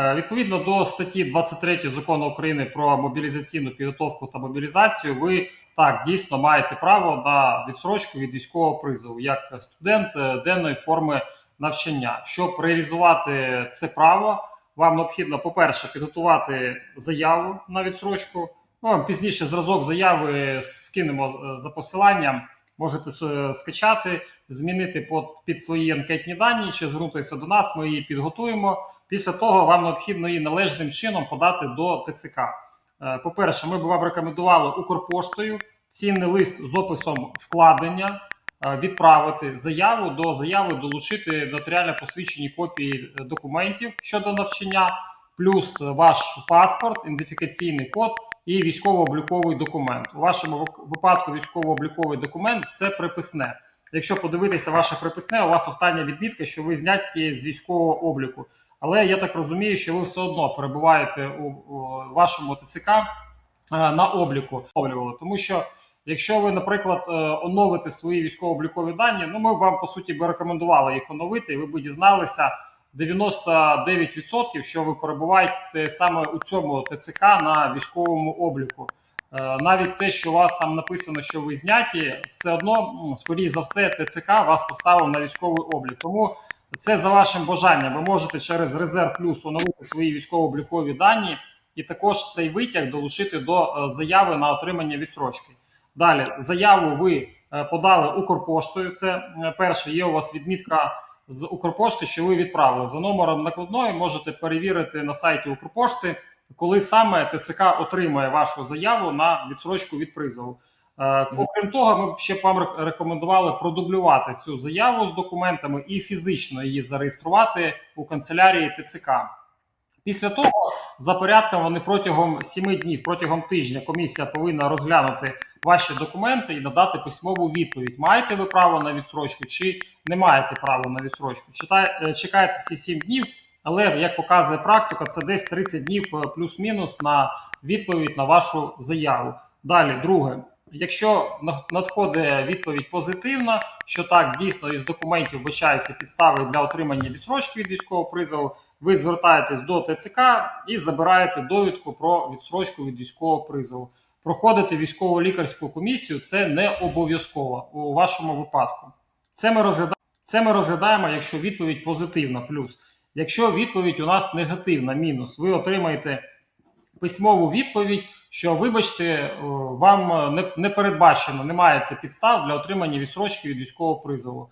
Е, Відповідно до статті 23 закону України про мобілізаційну підготовку та мобілізацію, ви так дійсно маєте право на відсрочку від військового призову як студент е, денної форми навчання. Щоб реалізувати це право, вам необхідно, по-перше, підготувати заяву на відсрочку. Ну, пізніше зразок заяви скинемо е, за посиланням. Можете скачати, змінити під, під свої анкетні дані чи звернутися до нас. Ми її підготуємо. Після того вам необхідно її належним чином подати до ТЦК. Е, По-перше, ми б вам рекомендували Укрпоштою цінний лист з описом вкладення е, відправити заяву до заяви долучити нотаріально посвідчені копії е, документів щодо навчання, плюс ваш паспорт, ідентифікаційний код і військово-обліковий документ. У вашому випадку військово-обліковий документ це приписне. Якщо подивитися ваше приписне, у вас остання відмітка, що ви зняті з військового обліку. Але я так розумію, що ви все одно перебуваєте у, у вашому ТЦК е, на обліку, тому що якщо ви, наприклад, е, оновите свої військово-облікові дані, ну ми вам по суті би рекомендували їх оновити, і ви б дізналися 99%, що ви перебуваєте саме у цьому ТЦК на військовому обліку. Е, Навіть те, що у вас там написано, що ви зняті, все одно, скоріш за все, ТЦК вас поставив на військовий облік. Тому це за вашим бажанням. Ви можете через резерв плюс оновити свої військово-облікові дані, і також цей витяг долучити до е, заяви на отримання відсрочки. Далі заяву ви е, подали Укрпоштою. Це е, перше, є у вас відмітка з Укрпошти, що ви відправили за номером накладної. Можете перевірити на сайті Укрпошти, коли саме ТЦК отримає вашу заяву на відсрочку від призову. Е, Окрім того, ми б ще б вам рекомендували продублювати цю заяву з документами і фізично її зареєструвати у канцелярії ТЦК. Після того, за порядком, вони протягом 7 днів, протягом тижня, комісія повинна розглянути ваші документи і надати письмову відповідь: маєте ви право на відсрочку чи не маєте права на відсрочку. Е, чекайте ці 7 днів, але як показує практика, це десь 30 днів е, плюс-мінус на відповідь на вашу заяву. Далі, друге. Якщо надходить відповідь позитивна, що так дійсно із документів вбачаються підстави для отримання відсрочки від військового призову, ви звертаєтесь до ТЦК і забираєте довідку про відсрочку від військового призову. Проходити військово-лікарську комісію це не обов'язково у вашому випадку. Це ми розглядаємо. Це ми розглядаємо, якщо відповідь позитивна, плюс. Якщо відповідь у нас негативна, мінус, ви отримаєте письмову відповідь, що, вибачте, вам е, не, не передбачено, не маєте підстав для отримання відсрочки від військового призову.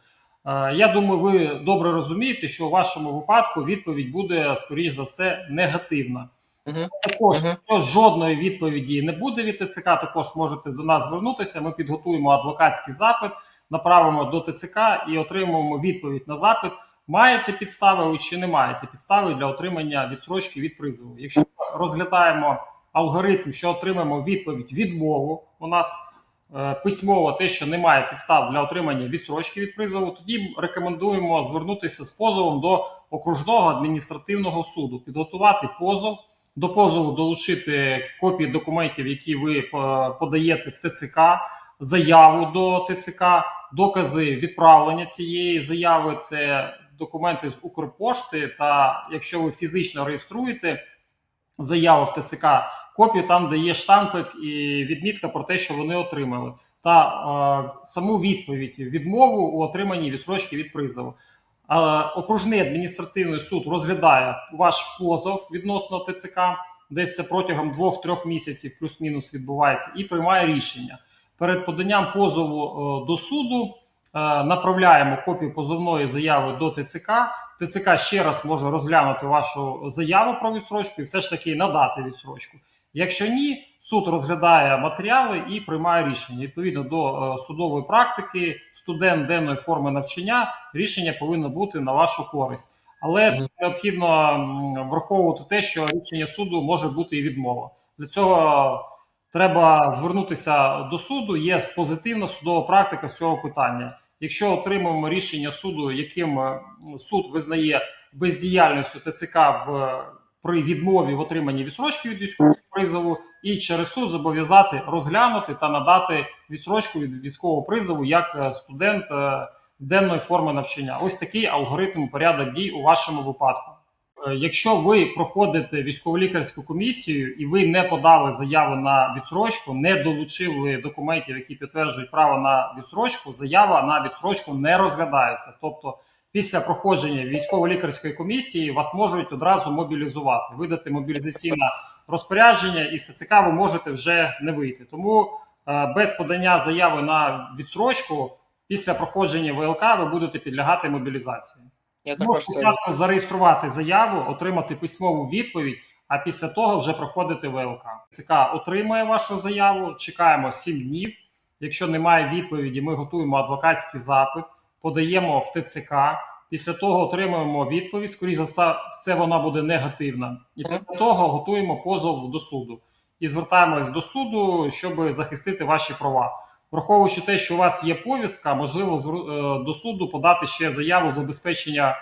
Е, Я думаю, ви добре розумієте, що у вашому випадку відповідь буде, скоріш за все, негативна. Мгм. Також, Мгм. якщо жодної відповіді не буде від ТЦК, також можете до нас звернутися. Ми підготуємо адвокатський запит, направимо до ТЦК і отримаємо відповідь на запит. Маєте підстави чи не маєте підстави для отримання відсрочки від призову. Якщо розглядаємо алгоритм, що отримаємо відповідь відмову, у нас е, письмово те, що немає підстав для отримання відсрочки від призову, тоді рекомендуємо звернутися з позовом до окружного адміністративного суду, підготувати позов. До позову долучити копії документів, які ви е, подаєте в ТЦК, заяву до ТЦК, докази відправлення цієї заяви. Це документи з Укрпошти. Та якщо ви фізично реєструєте заяву в ТЦК, копію там, де є штампик і відмітка про те, що вони отримали, та е, саму відповідь відмову у отриманні відсрочки від призову. Е, Окружний адміністративний суд розглядає ваш позов відносно ТЦК, десь це протягом 2-3 місяців, плюс-мінус відбувається, і приймає рішення. Перед поданням позову е, до суду е, направляємо копію позовної заяви до ТЦК. ТЦК ще раз може розглянути вашу заяву про відсрочку і все ж таки надати відсрочку. Якщо ні, суд розглядає матеріали і приймає рішення. Відповідно до е, судової практики, студент денної форми навчання, рішення повинно бути на вашу користь. Але необхідно враховувати те, що рішення суду може бути і відмова. Для цього треба звернутися до суду. Є позитивна судова практика з цього питання. Якщо отримуємо рішення суду, яким е, суд визнає бездіяльністю ТЦК в при відмові в отриманні відсрочки від військового призову, і через суд зобов'язати розглянути та надати відсрочку від військового призову як е, студент е, денної форми навчання. Ось такий алгоритм порядок дій у вашому випадку. Е, Якщо ви проходите військово-лікарську комісію і ви не подали заяву на відсрочку, не долучили документів, які підтверджують право на відсрочку, заява на відсрочку не розглядається. Тобто, після проходження військово-лікарської комісії вас можуть одразу мобілізувати, видати мобілізаційне розпорядження, і з ТЦК ви можете вже не вийти. Тому е, без подання заяви на відсрочку після проходження ВЛК ви будете підлягати мобілізації. Я також спочатку зареєструвати заяву, отримати письмову відповідь, а після того вже проходити ВЛК. ЦК отримує вашу заяву, чекаємо 7 днів. Якщо немає відповіді, ми готуємо адвокатський запит, подаємо в ТЦК. Після того отримуємо відповідь. Скоріше за це, все вона буде негативна. І після того готуємо позов до суду і звертаємось до суду, щоб захистити ваші права. Враховуючи те, що у вас є повістка, можливо, е, до суду подати ще заяву забезпечення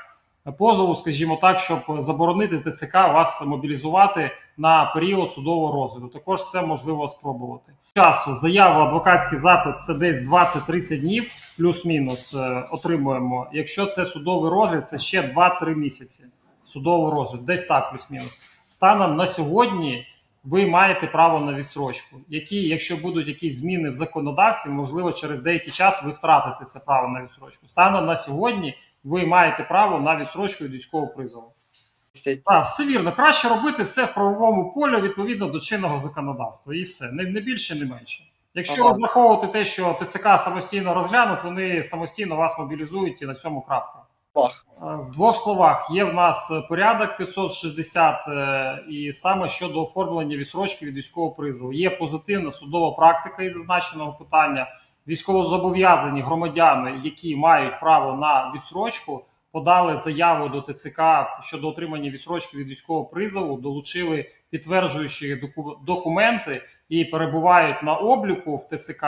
позову, скажімо так, щоб заборонити ТЦК вас мобілізувати на період судового розгляду. Також це можливо спробувати. Часу заява, адвокатський запит це десь 20-30 днів, плюс-мінус е, отримуємо. Якщо це судовий розгляд, це ще 2-3 місяці. Судовий розгляд, десь так, плюс-мінус. Станом на сьогодні ви маєте право на відсрочку, які, якщо будуть якісь зміни в законодавстві, можливо, через деякий час ви втратите це право на відсрочку. Станом на сьогодні ви маєте право на відсрочку від військового призову. Так, все вірно. Краще робити все в правовому полі відповідно до чинного законодавства, і все не, не більше, не менше. Якщо Ага. розраховувати те, що ТЦК самостійно розглянуть, вони самостійно вас мобілізують і на цьому крапка. Бах. Е, В двох словах є в нас порядок 560, е, і саме щодо оформлення відсрочки від військового призову. Є позитивна судова практика із зазначеного питання. Військовозобов'язані громадяни, які мають право на відсрочку, подали заяву до ТЦК щодо отримання відсрочки від військового призову, долучили підтверджуючі документи і перебувають на обліку в ТЦК.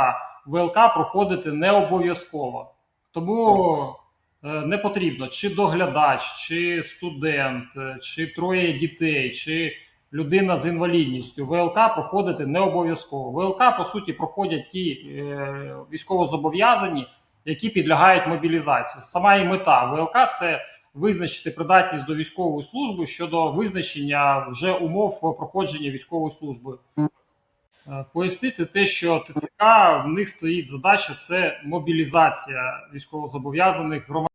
ВЛК проходити не обов'язково. Тому е, не потрібно чи доглядач, чи студент, е, чи троє дітей, чи людина з інвалідністю. ВЛК проходити не обов'язково. ВЛК, по суті, проходять ті е, військовозобов'язані, які підлягають мобілізації. Сама і мета ВЛК це визначити придатність до військової служби щодо визначення вже умов проходження військової служби. Е, Пояснити те, що ТЦК в них стоїть задача це мобілізація військовозобов'язаних громадян.